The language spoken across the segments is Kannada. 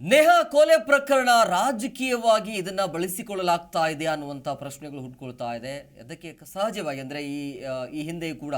ನೇಹಾ ಕೊಲೆ ಪ್ರಕರಣ ರಾಜಕೀಯವಾಗಿ ಇದನ್ನ ಬಳಸಿಕೊಳ್ಳಲಾಗ್ತಾ ಇದೆ ಅನ್ನುವಂಥ ಪ್ರಶ್ನೆಗಳು ಹುಟ್ಕೊಳ್ತಾ ಇದೆ. ಅದಕ್ಕೆ ಸಹಜವಾಗಿ ಅಂದರೆ ಈ ಈ ಹಿಂದೆಯೂ ಕೂಡ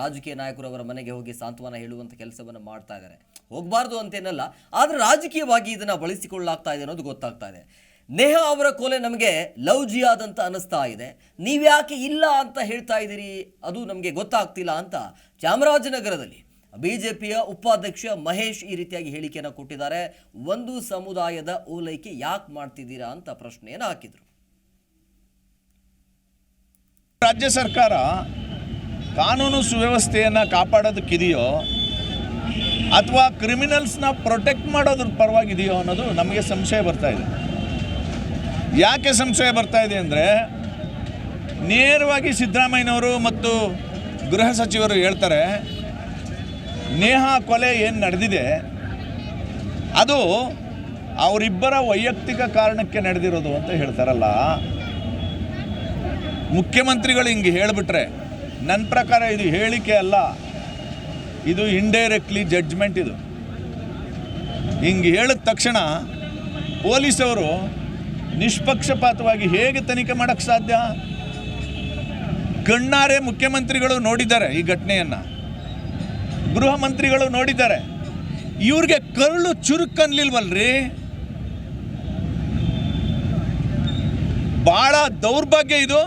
ರಾಜಕೀಯ ನಾಯಕರು ಅವರ ಮನೆಗೆ ಹೋಗಿ ಸಾಂತ್ವನ ಹೇಳುವಂಥ ಕೆಲಸವನ್ನು ಮಾಡ್ತಾ ಇದ್ದಾರೆ ಹೋಗಬಾರ್ದು ಅಂತೇನಲ್ಲ, ಆದರೆ ರಾಜಕೀಯವಾಗಿ ಇದನ್ನ ಬಳಸಿಕೊಳ್ಳಲಾಗ್ತಾ ಇದೆ ಅನ್ನೋದು ಗೊತ್ತಾಗ್ತಾ ಇದೆ. ನೇಹಾ ಅವರ ಕೊಲೆ ನಮಗೆ ಲವ್ ಜಿಯಾದ್ ಅಂತ ಅನಿಸ್ತಾ ಇದೆ. ನೀವ್ಯಾಕೆ ಇಲ್ಲ ಅಂತ ಹೇಳ್ತಾ ಇದ್ದೀರಿ? ಅದು ನಮಗೆ ಗೊತ್ತಾಗ್ತಿಲ್ಲ ಅಂತ ಚಾಮರಾಜನಗರದಲ್ಲಿ ಬಿಜೆಪಿಯ ಉಪಾಧ್ಯಕ್ಷ ಮಹೇಶ್ ಈ ರೀತಿಯಾಗಿ ಹೇಳಿಕೆಯನ್ನು ಕೊಟ್ಟಿದ್ದಾರೆ. ಒಂದು ಸಮುದಾಯದ ಓಲೈಕೆ ಯಾಕೆ ಮಾಡ್ತಿದ್ದೀರಾ? ಅಂತ ಪ್ರಶ್ನೆಯನ್ನು ಹಾಕಿದ್ರು. ರಾಜ್ಯ ಸರ್ಕಾರ ಕಾನೂನು ಸುವ್ಯವಸ್ಥೆಯನ್ನು ಕಾಪಾಡೋದಕ್ಕಿದೆಯೋ ಅಥವಾ ಕ್ರಿಮಿನಲ್ಸ್ನ ಪ್ರೊಟೆಕ್ಟ್ ಮಾಡೋದ್ರ ಪರವಾಗಿದೆಯೋ ಅನ್ನೋದು ನಮಗೆ ಸಂಶಯ ಬರ್ತಾ ಇದೆ. ಯಾಕೆ ಸಂಶಯ ಬರ್ತಾ ಇದೆ ಅಂದರೆ ನೇರವಾಗಿ ಸಿದ್ದರಾಮಯ್ಯನವರು ಮತ್ತು ಗೃಹ ಸಚಿವರು ಹೇಳ್ತಾರೆ ನೇಹಾ ಕೊಲೆ ಏನು ನಡೆದಿದೆ, ಅದು ಅವರಿಬ್ಬರ ವೈಯಕ್ತಿಕ ಕಾರಣಕ್ಕೆ ನಡೆದಿರೋದು ಅಂತ ಹೇಳ್ತಾರಲ್ಲ. ಮುಖ್ಯಮಂತ್ರಿಗಳು ಹಿಂಗೆ ಹೇಳಿಬಿಟ್ರೆ ನನ್ನ ಪ್ರಕಾರ ಇದು ಹೇಳಿಕೆ ಅಲ್ಲ, ಇದು ಇಂಡೈರೆಕ್ಟ್ಲಿ ಜಡ್ಜ್ಮೆಂಟ್ ಇದು. ಹಿಂಗೆ ಹೇಳಿದ ತಕ್ಷಣ ಪೊಲೀಸವರು ನಿಷ್ಪಕ್ಷಪಾತವಾಗಿ ಹೇಗೆ ತನಿಖೆ ಮಾಡೋಕ್ಕೆ ಸಾಧ್ಯ? ಕಣ್ಣಾರೆ ಮುಖ್ಯಮಂತ್ರಿಗಳು ನೋಡಿದ್ದಾರೆ ಈ ಘಟನೆಯನ್ನು. ಗೃಹ ಮಂತ್ರಿಗಳು ನೋಡಿದ್ದಾರೆ. ಇವ್ರಿಗೆ ಕರುಳು ಚುರುಕನ್ಲಿಲ್ವಲ್ರಿ? ಭಾಳ ದೌರ್ಭಾಗ್ಯ ಇದು.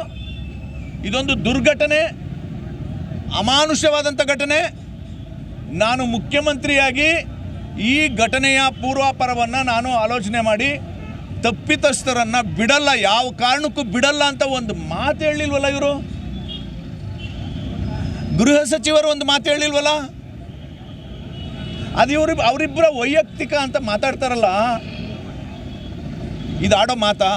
ಇದೊಂದು ದುರ್ಘಟನೆ ಅಮಾನುಷವಾದಂಥ ಘಟನೆ. ನಾನು ಮುಖ್ಯಮಂತ್ರಿಯಾಗಿ ಈ ಘಟನೆಯ ಪೂರ್ವಾಪರವನ್ನು ನಾನು ಆಲೋಚನೆ ಮಾಡಿ, ತಪ್ಪಿತಸ್ಥರನ್ನು ಬಿಡಲ್ಲ, ಯಾವ ಕಾರಣಕ್ಕೂ ಬಿಡಲ್ಲ ಅಂತ ಒಂದು ಮಾತು ಹೇಳಿಲ್ವಲ್ಲ ಇವರು? ಗೃಹ ಸಚಿವರು ಒಂದು ಮಾತು ಹೇಳಿಲ್ವಲ್ಲ? ಅದು ಇವ್ರಿಬ್ ಅವರಿಬ್ಬರ ವೈಯಕ್ತಿಕ ಅಂತ ಮಾತಾಡ್ತಾರಲ್ಲ ಇದು ಆಡೋ ಮಾತಾ?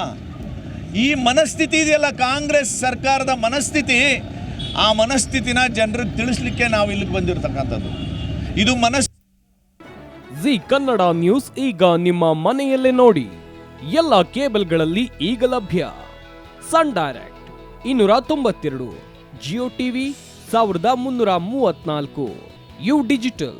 ಈ ಮನಸ್ಥಿತಿ ಇದೆಯಲ್ಲ ಕಾಂಗ್ರೆಸ್ ಸರ್ಕಾರದ ಮನಸ್ಥಿತಿ? ಆ ಮನಸ್ಥಿತಿನ ಜನರಿಗೆ ತಿಳಿಸ್ಲಿಕ್ಕೆ ನಾವು ಇಲ್ಲಿಗೆ ಬಂದಿರತಕ್ಕಂಥದ್ದು. ಇದು ಮನಸ್, ಜಿ ಕನ್ನಡ ನ್ಯೂಸ್ ಈಗ ನಿಮ್ಮ ಮನೆಯಲ್ಲೇ ನೋಡಿ. ಎಲ್ಲ ಕೇಬಲ್ಗಳಲ್ಲಿ ಈಗ ಲಭ್ಯ. ಸನ್ ಡೈರೆಕ್ಟ್ ಇನ್ನೂರ ತೊಂಬತ್ತೆರಡು, ಜಿಯೋ ಟಿವಿ ಸಾವಿರದ ಮುನ್ನೂರ ಮೂವತ್ನಾಲ್ಕು ಯು ಡಿಜಿಟಲ್.